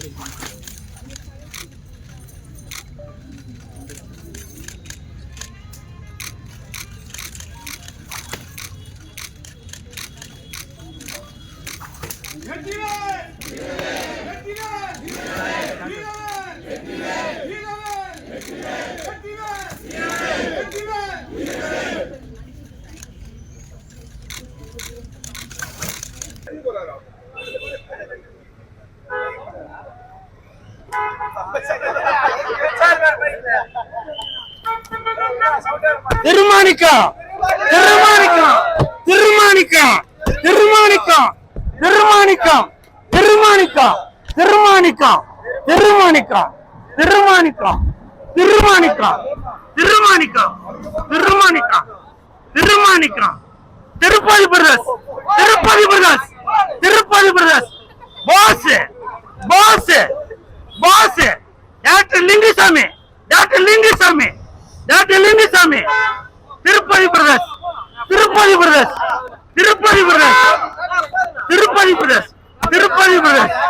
Gracias. Vetrivel Veeravel Veeravel Vetrivel Vetrivel தீர்மானிக்கம் தீர்மானிக்கம் தீர்மானிக்கம் தீர்மானிக்கம் தீர்மானிக்கம் தீர்மானிக்கம் தீர்மானிக்கம் தீர்மானிக்கம் Thirupathi Brothers Thirupathi Brothers Thirupathi Brothers pass pass pass ஏற்ற Lingusamy doctor Lingusamy doctor Lingusamy. Thirupathi Brothers Thirupathi Brothers Thirupathi Brothers Thirupathi Brothers Thirupathi Brothers